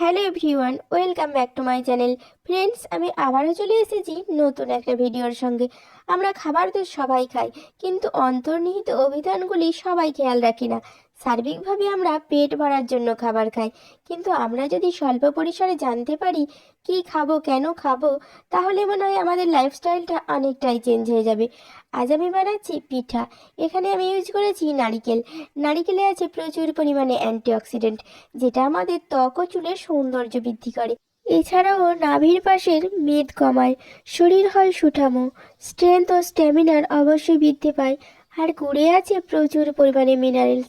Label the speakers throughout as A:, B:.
A: Hello everyone, welcome back to my channel. Friends, আমি আবারও চলে এসেছি নতুন একটা ভিডিওর সঙ্গে। আমরা খাবার তো সবাই খাই, কিন্তু অন্তর্নিহিত অভিধানগুলি সবাই খেয়াল রাখি না। সার্বিকভাবে আমরা পেট ভরার জন্য খাবার খাই। কিন্তু আমরা যদি স্বল্প পরিসরে জানতে পারি কি খাব, কেন খাব, তাহলে মনে হয় আমাদের লাইফস্টাইলটা অনেকটাই চেঞ্জ হয়ে যাবে। আজ আমি বানাচ্ছি পিঠা। এখানে আমি ইউজ করেছি নারিকেল। নারিকেলে আছে প্রচুর পরিমাণে অ্যান্টিঅক্সিডেন্ট যেটা আমাদের ত্বক ও চুলের সৌন্দর্য বৃদ্ধি করে। এছাড়াও নাভির পাশের মেদ কমায়, শরীর হয় সুঠামো স্ট্রেংথ ও স্ট্যামিনার অবশ্যই বৃদ্ধি পায়। আর গুড়ে আছে প্রচুর পরিমাণে মিনারেলস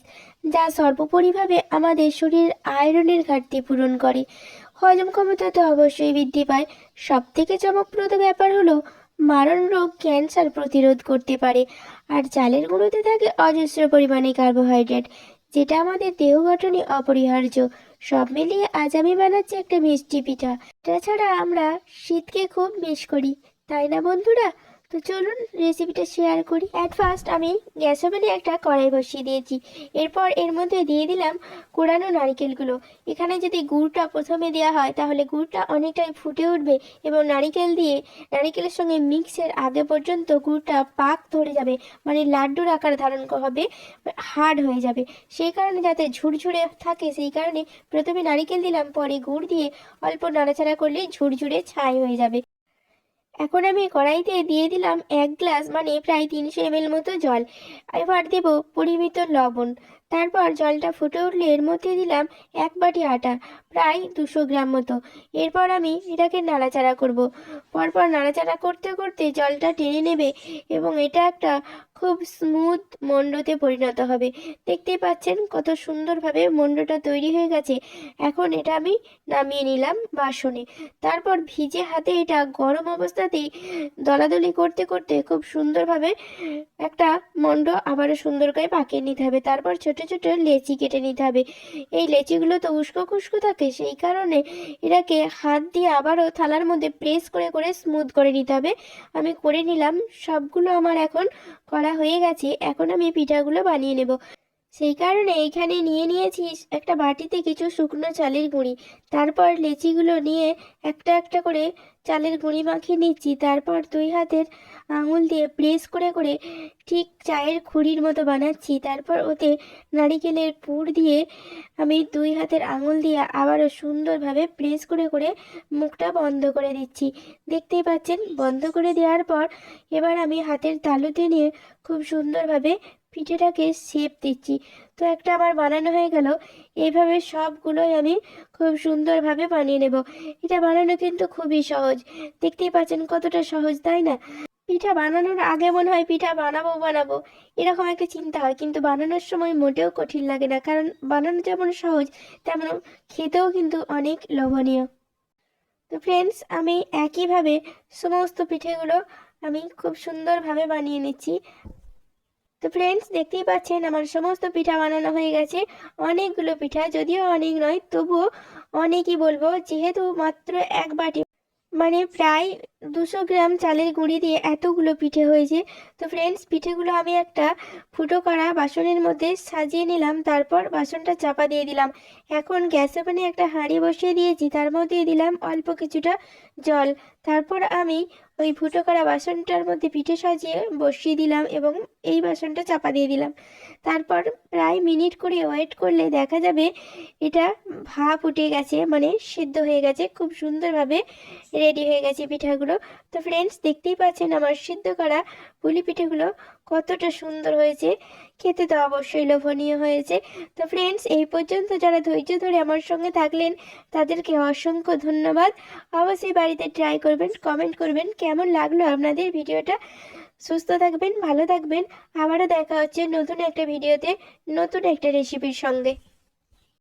A: যা সর্বোপরিভাবে আমাদের শরীরের আয়রনের ঘাটতি পূরণ করে। হজম ক্ষমতা তো অবশ্যই বৃদ্ধি পায়। সব থেকে চমকপ্রদ ব্যাপার হলো, মারণ রোগ ক্যান্সার প্রতিরোধ করতে পারে। আর চালের গুঁড়োতে থাকে অজস্র পরিমাণে কার্বোহাইড্রেট যেটা আমাদের দেহ গঠনে অপরিহার্য। সব মিলিয়ে আজ আমি বানাচ্ছি একটা মিষ্টি পিঠা। তাছাড়া আমরা শীতকে খুব মিস করি। তাই না বন্ধুরা? তো চলুন রেসিপিটা শেয়ার করি। অ্যাট ফার্স্ট আমি গ্যাস ওভেনে একটা কড়াই বসিয়ে দিয়েছি। এরপর এর মধ্যে দিয়ে দিলাম কোরানো নারকেলগুলো। এখানে যদি গুড়টা প্রথমে দেওয়া হয়, তাহলে গুড়টা অনেকটাই ফুটে উঠবে এবং নারিকেল দিয়ে নারিকেলের সঙ্গে মিক্সের আগে পর্যন্ত গুড়টা পাক ধরে যাবে। মানে লাড্ডুর আকার ধারণ হবে হার্ড হয়ে যাবে। সেই কারণে যাতে ঝুরঝুরে থাকে, সেই কারণে প্রথমে নারিকেল দিলাম, পরে গুড় দিয়ে অল্প নাড়াচাড়া করলেই ঝুরঝুরে ছাই হয়ে যাবে। এখন আমি কড়াইতে দিয়ে দিলাম এক গ্লাস মানে প্রায় তিনশো এমএল মতো জল। এবার দেব পরিমিত লবণ। তারপর জলটা ফুটে উঠলে এর মধ্যে দিলাম এক বাটি আটা, প্রায় দুশো গ্রাম মতো। এরপর আমি এটাকে নাড়াচাড়া করব। পরপর নাড়াচাড়া করতে করতে জলটা টেনে নেবে এবং এটা একটা খুব স্মুথ মণ্ডতে পরিণত হবে। দেখতেই পাচ্ছেন কত সুন্দরভাবে মণ্ডটা তৈরি হয়ে গেছে। এখন এটা আমি নামিয়ে নিলাম বাসনে। তারপর ভিজে হাতে এটা গরম অবস্থাতেই দলাদলি করতে করতে খুব সুন্দরভাবে একটা মণ্ড আবারও সুন্দর করে পাকিয়ে নিতে হবে। তারপর ছোট ছোট লেচি কেটে নিতে হবে। এই লেচিগুলো তো উস্কো খুস্কো থাকে, সেই কারণে এটাকে হাত দিয়ে আবারও থালার মধ্যে প্রেস করে করে স্মুথ করে নিতে হবে। আমি করে নিলাম, সবগুলো আমার এখন করা হয়ে গেছে। এখন আমি পিঠাগুলো বানিয়ে নেব। সেই কারণে এখানে নিয়ে নিয়েছিস একটা বাটিতে কিছু শুকনো চালের গুঁড়ি। তারপর লেচিগুলো নিয়ে একটা একটা করে চালের গুঁড়ি মাখিয়ে নিচ্ছি। তারপর দুই হাতের আঙুল দিয়ে প্রেস করে করে ঠিক চায়ের খুঁড়ির মতো বানাচ্ছি। তারপর ওতে নারিকেলের পুর দিয়ে আমি দুই হাতের আঙুল দিয়ে আবারও সুন্দরভাবে প্রেস করে করে মুখটা বন্ধ করে দিচ্ছি। দেখতেই পাচ্ছেন, বন্ধ করে দেওয়ার পর এবার আমি হাতের তালুতে নিয়ে খুব সুন্দরভাবে পিঠেটাকে শেপ দিচ্ছি। তো একটা আমার বানানো হয়ে গেল। এইভাবে সবগুলোই আমি খুব সুন্দরভাবে বানিয়ে নেব। এটা বানানো কিন্তু খুবই সহজ। দেখতেই পাচ্ছেন কতটা সহজ, তাই না? পিঠা বানানোর আগে মনে হয় পিঠা বানাবো বানাবো। এরকম একটা চিন্তা হয়, কিন্তু বানানোর সময় মোটেও কঠিন লাগে না, কারণ বানানো যেমন সহজ, তেমন খেতেও কিন্তু অনেক লোভনীয়। তো ফ্রেন্ডস আমি একইভাবে সমস্ত পিঠেগুলো আমি খুব সুন্দরভাবে বানিয়ে নিচ্ছি। তো ফ্রেন্ডস দেখতেই পাচ্ছেন আমার সমস্ত পিঠা বানানো হয়ে গেছে। অনেকগুলো পিঠা, যদিও অনেক নয়, তবুও অনেকই বলব, যেহেতু মাত্র এক বাটি। মানে প্রায় দুশো গ্রাম চালের গুঁড়ি দিয়ে এতগুলো পিঠে হয়েছে। তো ফ্রেন্ডস পিঠেগুলো আমি একটা ফুটো করা বাসনের মধ্যে সাজিয়ে নিলাম, তারপর বাসনটা চাপা দিয়ে দিলাম। এখন গ্যাস ওভেনে একটা হাঁড়ি বসিয়ে দিয়েছি, তার মধ্যে দিলাম অল্প কিছুটা জল। তারপর আমি ওই ফুটো করা বাসনটার মধ্যে পিঠে সাজিয়ে বসিয়ে দিলাম এবং এই বাসনটা চাপা দিয়ে দিলাম। তারপর প্রায় মিনিট করে ওয়েট করলে দেখা যাবে এটা ভাপ উঠে গেছে মানে সিদ্ধ হয়ে গেছে, খুব সুন্দরভাবে রেডি হয়ে গেছে পিঠাগুলো। তো ফ্রেন্ডস দেখতেই পাচ্ছেন আমার সিদ্ধ করা পুলি পিঠেগুলো কতটা সুন্দর হয়েছে। খেতে তো অবশ্যই লোভনীয় হয়েছে। তো ফ্রেন্ডস এই পর্যন্ত যারা ধৈর্য ধরে আমার সঙ্গে থাকলেন, তাদেরকে অসংখ্য ধন্যবাদ। অবশ্যই বাড়িতে ট্রাই করবেন কমেন্ট করবেন, কেমন লাগল আপনাদের ভিডিওটা। সুস্থ থাকবেন, ভালো থাকবেন। আবারও দেখা হচ্ছে নতুন একটা ভিডিওতে নতুন একটা রেসিপির সঙ্গে।